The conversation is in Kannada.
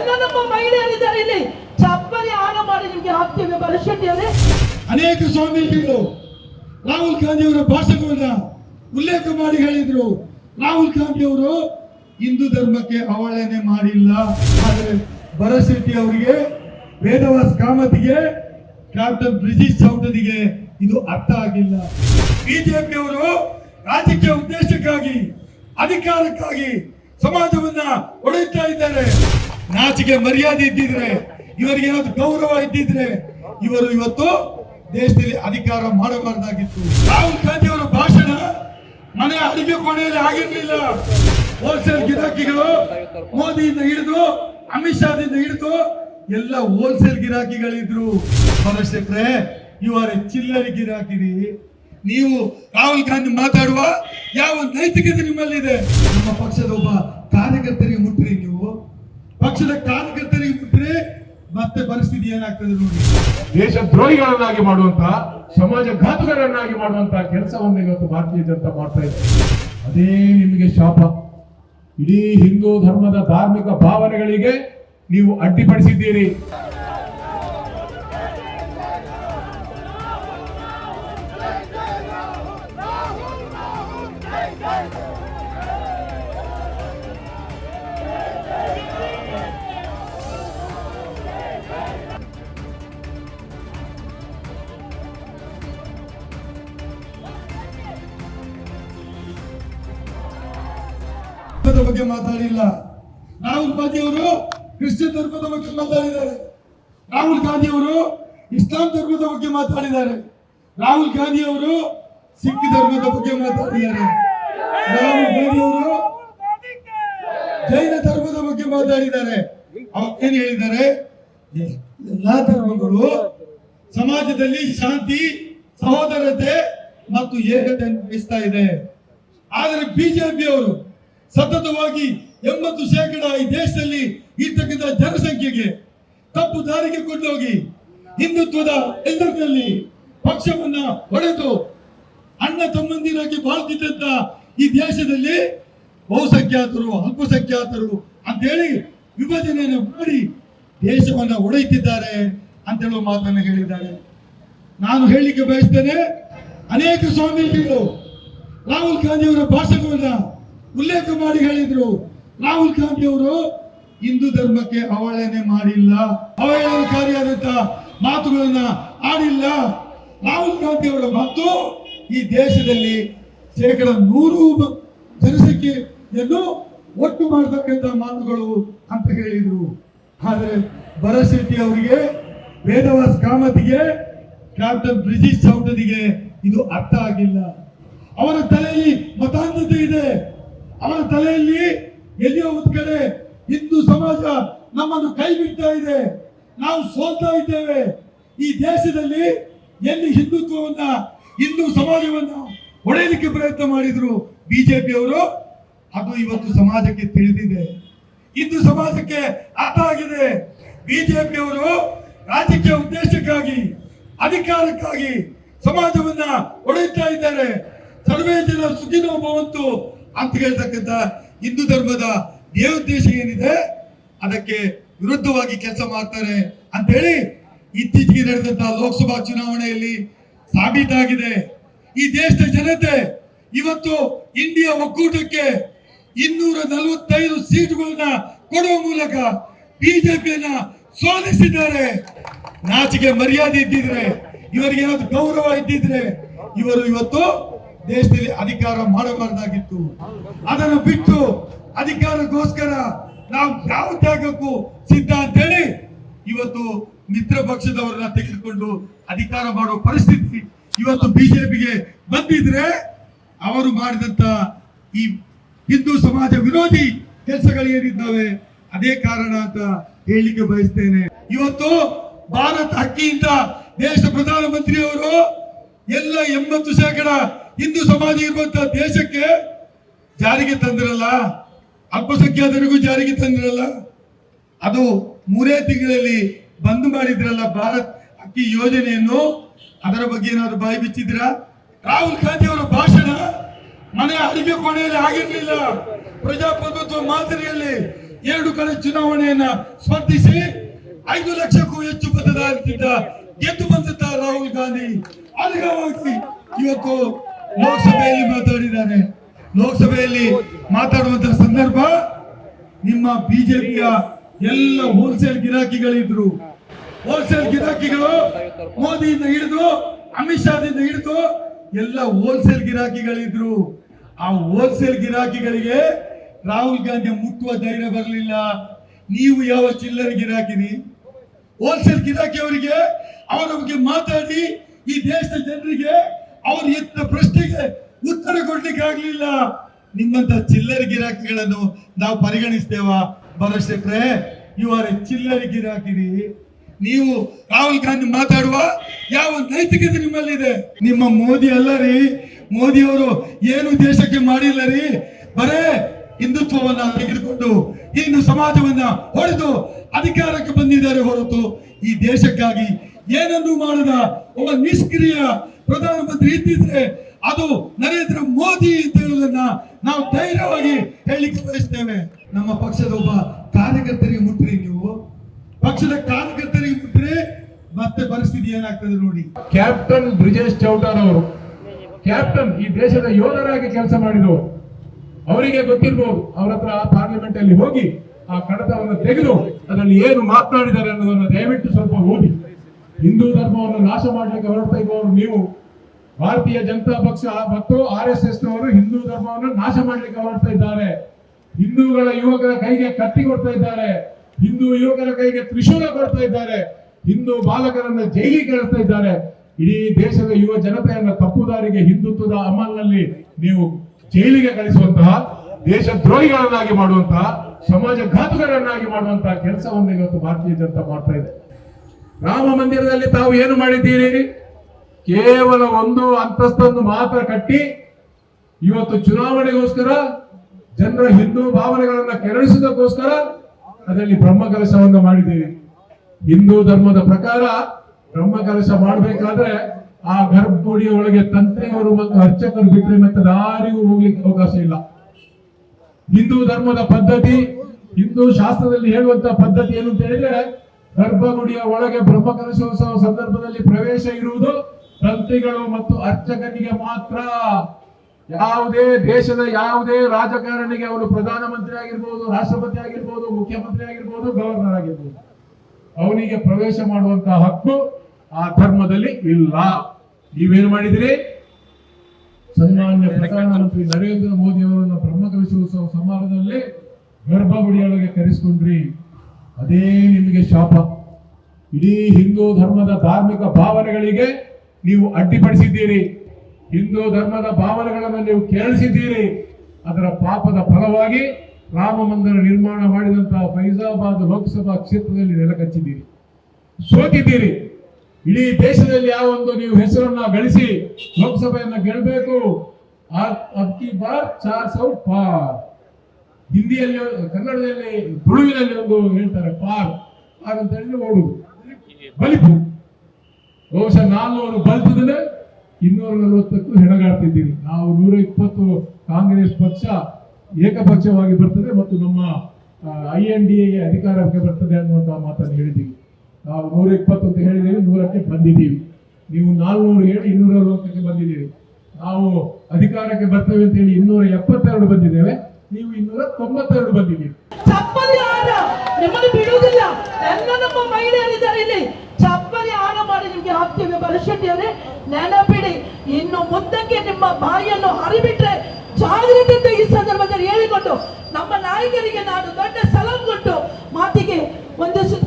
ಎಲ್ಲ ನಮ್ಮ ಮಹಿಳೆಯರಿದ್ದಾರೆ ಇಲ್ಲಿ. ಚಪ್ಪಲಿ ಆನ ಮಾಡಿ ನಿಮಗೆ ಹಾಕ್ತೇವೆ. ಅನೇಕ ಸ್ವಾಮೀಜಿಗಳು, ರಾಹುಲ್ ಗಾಂಧಿ ಅವರ ಭಾಷಣವನ್ನ ಉಲ್ಲೇಖ ಮಾಡಿ ಹೇಳಿದ್ರು. ರಾಹುಲ್ ಗಾಂಧಿ ಅವರು ಹಿಂದೂ ಧರ್ಮಕ್ಕೆ ಅವಳನೆ ಮಾಡಿಲ್ಲ. ಆದರೆ ಭರಶೆಟ್ಟಿ ಅವರಿಗೆ ವೇದವಾಸ್ ಕಾಮತಿಗೆ, ಕ್ಯಾಪ್ಟನ್ ಬ್ರಿಜಿಶ್ ಚೌಧರಿಗೆ ಇದು ಅರ್ಥ ಆಗಿಲ್ಲ. ಬಿಜೆಪಿ ಅವರು ರಾಜಕೀಯ ಉದ್ದೇಶಕ್ಕಾಗಿ, ಅಧಿಕಾರಕ್ಕಾಗಿ ಸಮಾಜವನ್ನ ಒಡೆಯುತ್ತಾ ಇದ್ದಾರೆ. ನಾಚಿಕೆ ಮರ್ಯಾದೆ ಇದ್ದಿದ್ರೆ, ಇವರಿಗೆ ಏನಾದ್ರು ಗೌರವ ಇದ್ದಿದ್ರೆ, ಇವರು ಇವತ್ತು ದೇಶದಲ್ಲಿ ಅಧಿಕಾರ ಮಾಡಬಾರ್ದಾಗಿತ್ತು. ರಾಹುಲ್ ಗಾಂಧಿ ಅವರ ಭಾಷಣ ಮನೆ ಅಡುಗೆ ಕೋಣೆಯಲ್ಲಿ ಆಗಿರ್ಲಿಲ್ಲ. ಹೋಲ್ಸೇಲ್ ಗಿರಾಕಿಗಳು ಮೋದಿಯಿಂದ ಹಿಡಿದು, ಅಮಿತ್ ಶಾದಿಂದ ಹಿಡಿದು ಎಲ್ಲ ಹೋಲ್ಸೇಲ್ ಗಿರಾಕಿಗಳಿದ್ರು. ಪರಶೆಟ್ರೆ ಇವರ ಚಿಲ್ಲರೆ ಗಿರಾಕಿರಿ. ನೀವು ರಾಹುಲ್ ಗಾಂಧಿ ಮಾತಾಡುವ ಯಾವ ನೈತಿಕತೆ ನಿಮ್ಮಲ್ಲಿದೆ? ನಮ್ಮ ಪಕ್ಷದ ಒಬ್ಬ ಕಾರ್ಯಕರ್ತರಿಗೆ ಪಕ್ಷದ ಕಾರ್ಯಕರ್ತರಿಗೆ ಬಿಟ್ಟರೆ ಮತ್ತೆ ಪರಿಸ್ಥಿತಿ ಏನಾಗ್ತದೆ ನೋಡಿ. ದೇಶ ದ್ರೋಹಿಗಳನ್ನಾಗಿ ಮಾಡುವಂತ, ಸಮಾಜ ಘಾತುಕರನ್ನಾಗಿ ಮಾಡುವಂತ ಕೆಲಸವನ್ನು ಇವತ್ತು ಭಾರತೀಯ ಜನತಾ ಮಾಡ್ತಾ ಇದೆ ಅದೇ ನಿಮಗೆ ಶಾಪ. ಇಡೀ ಹಿಂದೂ ಧರ್ಮದ ಧಾರ್ಮಿಕ ಭಾವನೆಗಳಿಗೆ ನೀವು ಅಡ್ಡಿಪಡಿಸಿದ್ದೀರಿ. ಬಗ್ಗೆ ಮಾತಾಡಿಲ್ಲ. ರಾಹುಲ್ ಗಾಂಧಿ ಅವರು ಕ್ರಿಶ್ಚಿಯನ್ ಧರ್ಮದ ಬಗ್ಗೆ ಮಾತಾಡಿದ್ದಾರೆ. ರಾಹುಲ್ ಗಾಂಧಿ ಅವರು ಇಸ್ಲಾಂ ಧರ್ಮದ ಬಗ್ಗೆ ಮಾತಾಡಿದ್ದಾರೆ. ರಾಹುಲ್ ಗಾಂಧಿ ಅವರು ಸಿಖ್ ಧರ್ಮದ ಬಗ್ಗೆ ಮಾತಾಡಿದ್ದಾರೆ. ರಾಹುಲ್ ಗಾಂಧಿ ಅವರು ಜೈನ ಧರ್ಮದ ಬಗ್ಗೆ ಮಾತಾಡಿದ್ದಾರೆ. ಏನ್ ಹೇಳಿದ್ದಾರೆ? ಎಲ್ಲಾ ಧರ್ಮಗಳು ಸಮಾಜದಲ್ಲಿ ಶಾಂತಿ, ಸಹೋದರತೆ ಮತ್ತು ಬಯಸ್ತಾ ಇದೆ. ಆದರೆ ಬಿಜೆಪಿ ಅವರು ಸತತವಾಗಿ ಎಂಬತ್ತು ಶೇಕಡ ಈ ದೇಶದಲ್ಲಿ ಇರ್ತಕ್ಕಂಥ ಜನಸಂಖ್ಯೆಗೆ ತಪ್ಪು ದಾರಿಗೆ ಕೊಂಡೋಗಿ ಹಿಂದುತ್ವದ ಹೆಸರಿನಲ್ಲಿ ಪಕ್ಷವನ್ನ ಹೊಡೆದು ಅಣ್ಣ ತಮ್ಮಂದಿರಾಗಿ ಬಾಳ್ತಿದ್ದಂತ ಈ ದೇಶದಲ್ಲಿ ಬಹುಸಂಖ್ಯಾತರು, ಅಲ್ಪಸಂಖ್ಯಾತರು ಅಂತೇಳಿ ವಿಭಜನೆಯನ್ನು ಮಾಡಿ ದೇಶವನ್ನ ಒಡೆಯುತ್ತಿದ್ದಾರೆ ಅಂತ ಹೇಳುವ ಮಾತನ್ನು ಹೇಳಿದ್ದಾರೆ. ನಾನು ಹೇಳಲಿಕ್ಕೆ ಬಯಸ್ತೇನೆ, ಅನೇಕ ಸ್ವಾಮೀಜಿಗಳು ರಾಹುಲ್ ಗಾಂಧಿಯವರ ಭಾಷಣವನ್ನ ಉಲ್ಲೇಖ ಮಾಡಿ ಹೇಳಿದ್ರು. ರಾಹುಲ್ ಗಾಂಧಿ ಅವರು, ಹಿಂದೂ ಧರ್ಮಕ್ಕೆ ಅವಹೇಳನೆ ಮಾಡಿಲ್ಲ. ಅವಹೇಳನಕಾರಿಯಾದಂತ ಮಾತುಗಳನ್ನ ಆಡಿಲ್ಲ. ರಾಹುಲ್ ಗಾಂಧಿ ಅವರ ಮಾತು ಈ ದೇಶದಲ್ಲಿ ಶೇಕಡ ನೂರು ಜನಸಂಖ್ಯೆಯನ್ನು ಒಟ್ಟು ಮಾಡತಕ್ಕಂತ ಮಾತುಗಳು ಅಂತ ಹೇಳಿದ್ರು. ಆದರೆ ಭರಶೆಟ್ಟಿ ಅವರಿಗೆ ವೇದವಾಸ್ ಕಾಮತ್ಗೆ, ಕ್ಯಾಪ್ಟನ್ ಬ್ರಿಜಿಶ್ ಚೌಟನಿಗೆ ಇದು ಅರ್ಥ ಆಗಿಲ್ಲ. ಅವರ ತಲೆಯಲ್ಲಿ ಮತಾಂಧತೆ ಇದೆ. ಅವರ ತಲೆಯಲ್ಲಿ ಎಲ್ಲಿಯೋ ಒಂದು ಕಡೆ ಹಿಂದೂ ಸಮಾಜ ನಮ್ಮನ್ನು ಕೈ ಬಿಡ್ತಾ ಇದೆ. ನಾವು ಸೋಲ್ತಾ ಇದ್ದೇವೆ. ಈ ದೇಶದಲ್ಲಿ ಎಲ್ಲಿ ಹಿಂದುತ್ವವನ್ನ, ಹಿಂದೂ ಸಮಾಜವನ್ನು ಒಡೆಯಲಿಕ್ಕೆ ಪ್ರಯತ್ನ ಮಾಡಿದ್ರು ಬಿಜೆಪಿ ಅವರು ಅದು ಇವತ್ತು ಸಮಾಜಕ್ಕೆ ತಿಳಿದಿದೆ. ಇಂದು ಸಮಾಜಕ್ಕೆ ಅರ್ಥ ಆಗಿದೆ. ಬಿಜೆಪಿ ಅವರು ರಾಜಕೀಯ ಉದ್ದೇಶಕ್ಕಾಗಿ, ಅಧಿಕಾರಕ್ಕಾಗಿ ಸಮಾಜವನ್ನ ಹೊಡೆಯುತ್ತಾ ಇದ್ದಾರೆ. ಸರ್ವೇ ಜನ ಸುಖಿನೋ ಭವಂತು ಅಂತ ಹೇಳ್ತಕ್ಕಂಥ ಹಿಂದೂ ಧರ್ಮದ ದೇವೋದ್ದೇಶ ಏನಿದೆ, ಅದಕ್ಕೆ ವಿರುದ್ಧವಾಗಿ ಕೆಲಸ ಮಾಡ್ತಾರೆ ಅಂತ ಹೇಳಿ ಇತ್ತೀಚೆಗೆ ನಡೆದಂತಹ ಲೋಕಸಭಾ ಚುನಾವಣೆಯಲ್ಲಿ ಸಾಬೀತಾಗಿದೆ. ಈ ದೇಶದ ಜನತೆ ಇವತ್ತು ಇಂಡಿಯಾ ಒಕ್ಕೂಟಕ್ಕೆ ಇನ್ನೂರ ನಲವತ್ತೈದು ಸೀಟುಗಳನ್ನ ಕೊಡುವ ಮೂಲಕ ಬಿಜೆಪಿಯನ್ನ ಸೋಲಿಸಿದ್ದಾರೆ. ನಾಚಿಗೆ ಮರ್ಯಾದೆ ಇದ್ದಿದ್ರೆ ಇವರಿಗೆ ಏನಾದ್ರು ಗೌರವ ಇದ್ದಿದ್ರೆ, ಇವರು ಇವತ್ತು ದೇಶದಲ್ಲಿ ಅಧಿಕಾರ ಮಾಡಬಾರ್ದಾಗಿತ್ತು. ಅದನ್ನು ಬಿಟ್ಟು ಅಧಿಕಾರಕ್ಕೋಸ್ಕರ ನಾವು ಯಾವ ತ್ಯಾಗಕ್ಕೂ ಸಿದ್ಧ ಅಂತೇಳಿ ಇವತ್ತು ಮಿತ್ರ ಪಕ್ಷದವರನ್ನ ತೆಗೆದುಕೊಂಡು ಅಧಿಕಾರ ಮಾಡುವ ಪರಿಸ್ಥಿತಿ ಇವತ್ತು ಬಿಜೆಪಿಗೆ ಬಂದಿದ್ರೆ ಅವರು ಮಾಡಿದಂತ ಈ ಹಿಂದೂ ಸಮಾಜ ವಿರೋಧಿ ಕೆಲಸಗಳೇನಿದ್ದಾವೆ ಅದೇ ಕಾರಣ ಅಂತ ಹೇಳಿಕೆ ಬಯಸ್ತೇನೆ. ಇವತ್ತು ಭಾರತ ಹಕ್ಕಿಯಿಂದ ದೇಶ ಪ್ರಧಾನಮಂತ್ರಿಯವರು ಎಲ್ಲ ಎಂಬತ್ತು ಶೇಕಡ ಹಿಂದೂ ಸಮಾಜ ಇರುವಂತಹ ದೇಶಕ್ಕೆ ಜಾರಿಗೆ ತಂದಿರಲ್ಲ? ಅಲ್ಪಸಂಖ್ಯಾತರಿಗೂ ಜಾರಿಗೆ ತಂದಿರಲ್ಲ? ಅದು ಮೂರೇ ತಿಂಗಳಲ್ಲಿ ಬಂದ್ ಮಾಡಿದ್ರಲ್ಲ ಭಾರತ್ ಅಕ್ಕಿ ಯೋಜನೆಯನ್ನು? ಅದರ ಬಗ್ಗೆ ಏನಾದ್ರು ಬಾಯಿ ಬಿಚ್ಚಿದ್ರ ರಾಹುಲ್ ಗಾಂಧಿ ಅವರ ಭಾಷಣ ಮನೆ ಅಡಿಗೆ ಕೋಣೆಯಲ್ಲಿ ಆಗಿರ್ಲಿಲ್ಲ. ಪ್ರಜಾಪ್ರಭುತ್ವ ಮಾದರಿಯಲ್ಲಿ ಎರಡು ಕಡೆ ಚುನಾವಣೆಯನ್ನ ಸ್ಪರ್ಧಿಸಿ ಐದು ಲಕ್ಷಕ್ಕೂ ಹೆಚ್ಚು ಮತದಾರರಿಂದ ಗೆದ್ದು ಬಂದಿದ್ದ ರಾಹುಲ್ ಗಾಂಧಿ. ಅಧಿಕವಾಗಿ ಇವತ್ತು ಲೋಕಸಭೆಯಲ್ಲಿ ಮಾತಾಡಿದ್ದಾರೆ. ಲೋಕಸಭೆಯಲ್ಲಿ ಮಾತಾಡುವಂತಹ ಸಂದರ್ಭ ನಿಮ್ಮ ಬಿಜೆಪಿಯ ಎಲ್ಲ ಹೋಲ್ಸೇಲ್ ಗಿರಾಕಿಗಳಿದ್ರು. ಹೋಲ್ಸೇಲ್ ಗಿರಾಕಿಗಳು ಮೋದಿಯಿಂದ ಹಿಡಿದು, ಅಮಿತ್ ಶಾದಿಂದ ಹಿಡಿದು ಎಲ್ಲ ಹೋಲ್ಸೇಲ್ ಗಿರಾಕಿಗಳಿದ್ರು. ಆ ಹೋಲ್ಸೇಲ್ ಗಿರಾಕಿಗಳಿಗೆ ರಾಹುಲ್ ಗಾಂಧಿ ಮುಟ್ಟುವ ಧೈರ್ಯ ಬರಲಿಲ್ಲ. ನೀವು ಯಾವ ಚಿಲ್ಲರೆ ಗಿರಾಕಿರಿ? ಹೋಲ್ಸೇಲ್ ಗಿರಾಕಿಯವರಿಗೆ, ಅವರ ಬಗ್ಗೆ ಮಾತಾಡಿ, ಈ ದೇಶದ ಜನರಿಗೆ ಅವರು ಎತ್ತ ಪ್ರಶ್ನೆಗೆ ಉತ್ತರ ಕೊಡ್ಲಿಕ್ಕೆ ಆಗ್ಲಿಲ್ಲ. ನಿಮ್ಮಂತ ಚಿಲ್ಲರೆ ಗಿರಾಕಿಗಳನ್ನು ನಾವು ಪರಿಗಣಿಸ್ತೇವ? ಆರ್ ಇವರ ಚಿಲ್ಲರೆ ಗಿರಾಕಿರಿ. ನೀವು ರಾಹುಲ್ ಗಾಂಧಿ ಮಾತಾಡುವ ಯಾವ ನೈತಿಕತೆ ನಿಮ್ಮಲ್ಲಿದೆ? ನಿಮ್ಮ ಮೋದಿ ಅಲ್ಲ ರೀ. ಮೋದಿ ಅವರು ಏನು ದೇಶಕ್ಕೆ ಮಾಡಿಲ್ಲ ರೀ. ಬರೇ ಹಿಂದುತ್ವವನ್ನ ತೆಗೆದುಕೊಂಡು ಇನ್ನು ಸಮಾಜವನ್ನ ಹೊಡೆದು ಅಧಿಕಾರಕ್ಕೆ ಬಂದಿದ್ದಾರೆ ಹೊರತು ಈ ದೇಶಕ್ಕಾಗಿ ಏನನ್ನೂ ಮಾಡದ ಒಬ್ಬ ನಿಷ್ಕ್ರಿಯ ಪ್ರಧಾನಮಂತ್ರಿ ಇದ್ದಿದ್ರೆ ಅದು ನರೇಂದ್ರ ಮೋದಿ ಅಂತ ಹೇಳುವುದನ್ನ ನಾವು ಧೈರ್ಯವಾಗಿ ಹೇಳಿಕೆ ಬಯಸ್ತೇವೆ. ನಮ್ಮ ಪಕ್ಷದ ಒಬ್ಬ ಕಾರ್ಯಕರ್ತರಿಗೆ ಮುಟ್ರಿ ನೀವು. ಪಕ್ಷದ ಕಾರ್ಯಕರ್ತರಿಗೆ ಮುಟ್ರೆ ಮತ್ತೆ ಪರಿಸ್ಥಿತಿ ಏನಾಗ್ತದೆ ನೋಡಿ. ಕ್ಯಾಪ್ಟನ್ ಬ್ರಿಜೇಶ್ ಚೌಟಾರ್ ಅವರು, ಕ್ಯಾಪ್ಟನ್ ಈ ದೇಶದ ಯೋಧರಾಗಿ ಕೆಲಸ ಮಾಡಿದವರು, ಅವರಿಗೆ ಗೊತ್ತಿರ್ಬೋದು ಅವ್ರ ಹತ್ರ ಪಾರ್ಲಿಮೆಂಟ್ ಅಲ್ಲಿ ಹೋಗಿ ಆ ಕಡತವನ್ನು ತೆಗೆದು ಅದರಲ್ಲಿ ಏನು ಮಾತನಾಡಿದ್ದಾರೆ ಅನ್ನೋದನ್ನು ದಯವಿಟ್ಟು ಸ್ವಲ್ಪ ಓದಿ. ಹಿಂದೂ ಧರ್ಮವನ್ನು ನಾಶ ಮಾಡಲಿಕ್ಕೆ ಹೊರಡ್ತಾ ಇರುವವರು ನೀವು. ಭಾರತೀಯ ಜನತಾ ಪಕ್ಷ ಮತ್ತು ಆರ್ ಎಸ್ ಎಸ್ ನವರು ಹಿಂದೂ ಧರ್ಮವನ್ನು ನಾಶ ಮಾಡಲಿಕ್ಕೆ ಹೊರಡ್ತಾ ಇದ್ದಾರೆ. ಹಿಂದೂಗಳ ಯುವಕರ ಕೈಗೆ ಕಟ್ಟಿ ಕೊಡ್ತಾ ಇದ್ದಾರೆ. ಹಿಂದೂ ಯುವಕರ ಕೈಗೆ ತ್ರಿಶೂಲ ಕೊಡ್ತಾ ಇದ್ದಾರೆ. ಹಿಂದೂ ಬಾಲಕರನ್ನ ಜೈಲಿಗೆ ಕಳಿಸ್ತಾ ಇದ್ದಾರೆ. ಇಡೀ ದೇಶದ ಯುವ ಜನತೆಯನ್ನ ತಪ್ಪುದಾರಿಗೆ ಹಿಂದುತ್ವದ ಅಮಲ್ನಲ್ಲಿ ನೀವು ಜೈಲಿಗೆ ಕಳಿಸುವಂತಹ ದೇಶ ದ್ರೋಹಿಗಳನ್ನಾಗಿ ಮಾಡುವಂತಹ ಸಮಾಜ ಘಾತುಕರನ್ನಾಗಿ ಮಾಡುವಂತಹ ಕೆಲಸವನ್ನು ಇವತ್ತು ಭಾರತೀಯ ಜನತಾ ಮಾಡ್ತಾ ಇದೆ. ರಾಮ ಮಂದಿರದಲ್ಲಿ ತಾವು ಏನು ಮಾಡಿದ್ದೀರಿ? ಕೇವಲ ಒಂದು ಅಂತಸ್ತನ್ನು ಮಾತ್ರ ಕಟ್ಟಿ ಇವತ್ತು ಚುನಾವಣೆಗೋಸ್ಕರ ಜನರ ಹಿಂದೂ ಭಾವನೆಗಳನ್ನ ಕೆರಳಿಸಿದಕ್ಕೋಸ್ಕರ ಅದರಲ್ಲಿ ಬ್ರಹ್ಮ ಕಲಶವನ್ನು ಮಾಡಿದ್ದೇವೆ. ಹಿಂದೂ ಧರ್ಮದ ಪ್ರಕಾರ ಬ್ರಹ್ಮ ಕಲಶ ಮಾಡಬೇಕಾದ್ರೆ ಆ ಗರ್ಭಗುಡಿಯ ಒಳಗೆ ತಂತ್ರಿಯವರು ಮತ್ತು ಅರ್ಚಕರು ಬಿಟ್ಟರೆ ಮತ್ತೆ ದಾರಿಗೂ ಹೋಗ್ಲಿಕ್ಕೆ ಅವಕಾಶ ಇಲ್ಲ. ಹಿಂದೂ ಧರ್ಮದ ಪದ್ಧತಿ, ಹಿಂದೂ ಶಾಸ್ತ್ರದಲ್ಲಿ ಹೇಳುವಂತ ಪದ್ಧತಿ ಏನು ಅಂತ ಹೇಳಿದ್ರೆ ಗರ್ಭಗುಡಿಯ ಒಳಗೆ ಬ್ರಹ್ಮ ಕಲಶೋತ್ಸವ ಸಂದರ್ಭದಲ್ಲಿ ಪ್ರವೇಶ ಇರುವುದು ತಂತ್ರಿಗಳು ಮತ್ತು ಅರ್ಚಕನಿಗೆ ಮಾತ್ರ ಯಾವುದೇ ದೇಶದ ಯಾವುದೇ ರಾಜಕಾರಣಿಗೆ ಅವರು ಪ್ರಧಾನಮಂತ್ರಿ ಆಗಿರ್ಬೋದು ರಾಷ್ಟ್ರಪತಿ ಆಗಿರ್ಬೋದು ಮುಖ್ಯಮಂತ್ರಿ ಆಗಿರ್ಬೋದು ಗವರ್ನರ್ ಆಗಿರ್ಬೋದು. ಅವನಿಗೆ ಪ್ರವೇಶ ಮಾಡುವಂತಹ ಹಕ್ಕು ಆ ಧರ್ಮದಲ್ಲಿ ಇಲ್ಲ. ನೀವೇನು ಮಾಡಿದಿರಿ? ಸನ್ಮಾನ್ಯ ಪ್ರಧಾನಮಂತ್ರಿ ನರೇಂದ್ರ ಮೋದಿ ಅವರನ್ನ ಉತ್ಸವ ಸಮಾರಂಭದಲ್ಲಿ ಗರ್ಭಗುಡಿಯೊಳಗೆ ಕರೆಸಿಕೊಂಡ್ರಿ. ಅದೇ ನಿಮಗೆ ಶಾಪ. ಇಡೀ ಹಿಂದೂ ಧರ್ಮದ ಧಾರ್ಮಿಕ ಭಾವನೆಗಳಿಗೆ ನೀವು ಅಡ್ಡಿಪಡಿಸಿದ್ದೀರಿ. ಹಿಂದೂ ಧರ್ಮದ ಭಾವನೆಗಳನ್ನು ನೀವು ಕೇಳಿಸಿದ್ದೀರಿ. ಅದರ ಪಾಪದ ಫಲವಾಗಿ ರಾಮ ಮಂದಿರ ನಿರ್ಮಾಣ ಮಾಡಿದಂತಹ ಫೈಜಾಬಾದ್ ಲೋಕಸಭಾ ಕ್ಷೇತ್ರದಲ್ಲಿ ನೆಲಕಚ್ಚಿದ್ದೀರಿ. ಸೋತಿದ್ದೀರಿ. ಇಡೀ ದೇಶದಲ್ಲಿ ಯಾವ ಒಂದು ನೀವು ಹೆಸರನ್ನ ಗಳಿಸಿ ಲೋಕಸಭೆಯನ್ನ ಗೆಲ್ಲಬೇಕು. ಹಿಂದಿಯಲ್ಲಿ, ಕನ್ನಡದಲ್ಲಿ ತುಳುವಿನಲ್ಲಿ ಒಂದು ಹೇಳ್ತಾರೆ, ಪಾರ್. ಪಾರ್ ಅಂತ ಹೇಳಿದ್ರೆ ಓಡುದು ಬಲಿಪು. ಬಹುಶಃ ನಾಲ್ನೂರು ಬಲ್ತದಲ್ಲೇ ಇನ್ನೂರ ನಲವತ್ತಕ್ಕೂ ಹೆಣಗಾಡ್ತಿದ್ದೀವಿ ನಾವು ನೂರ ಇಪ್ಪತ್ತು ಕಾಂಗ್ರೆಸ್ ಪಕ್ಷ ಏಕಪಕ್ಷವಾಗಿ ಬರ್ತದೆ ಮತ್ತು ನಮ್ಮ ಐ ಎನ್ ಡಿ ಎ ಅಧಿಕಾರಕ್ಕೆ ಬರ್ತದೆ ಅನ್ನುವಂತಹ ಮಾತನ್ನು ಹೇಳಿದ್ದೀವಿ. ನಾವು ನೂರ ಇಪ್ಪತ್ತು ಅಂತ ಹೇಳಿದ್ದೀವಿ, ನೂರಕ್ಕೆ ಬಂದಿದ್ದೀವಿ. ನೀವು ನಾಲ್ನೂರು ಹೇಳಿ ಇನ್ನೂರ ಅರವತ್ತಕ್ಕೆ ಬಂದಿದ್ದೀವಿ ನಾವು ಅಧಿಕಾರಕ್ಕೆ ಬರ್ತೇವೆ ಅಂತ ಹೇಳಿ ಇನ್ನೂರ ಎಪ್ಪತ್ತೆರಡು ಬಂದಿದ್ದೇವೆ. ನೀವು ಇನ್ನೂರ ತೊಂಬತ್ತೆರಡು ಬಂದಿದ್ದೀರಿ. ನಿಮ್ಮಲ್ಲಿ ಆಗ ಮಾಡಿ ನಿಮ್ಗೆ ಹಾಕ್ತೇವೆ. ಬಲಶೆಟ್ಟಿ ನೆನಪಿಡಿ, ಇನ್ನು ಮುಂದಕ್ಕೆ ನಿಮ್ಮ ಬಾಯಿಯನ್ನು ಹರಿಬಿಟ್ರೆ ಜಾಗೃತಿಯಿಂದ ಈ ಸಂದರ್ಭದಲ್ಲಿ ಹೇಳಿಕೊಂಡು, ನಮ್ಮ ನಾಯಕರಿಗೆ ನಾನು ದೊಡ್ಡ ಸಲಂ ಕೊಟ್ಟು ಮಾತಿಗೆ ಒಂದಿಷ್ಟು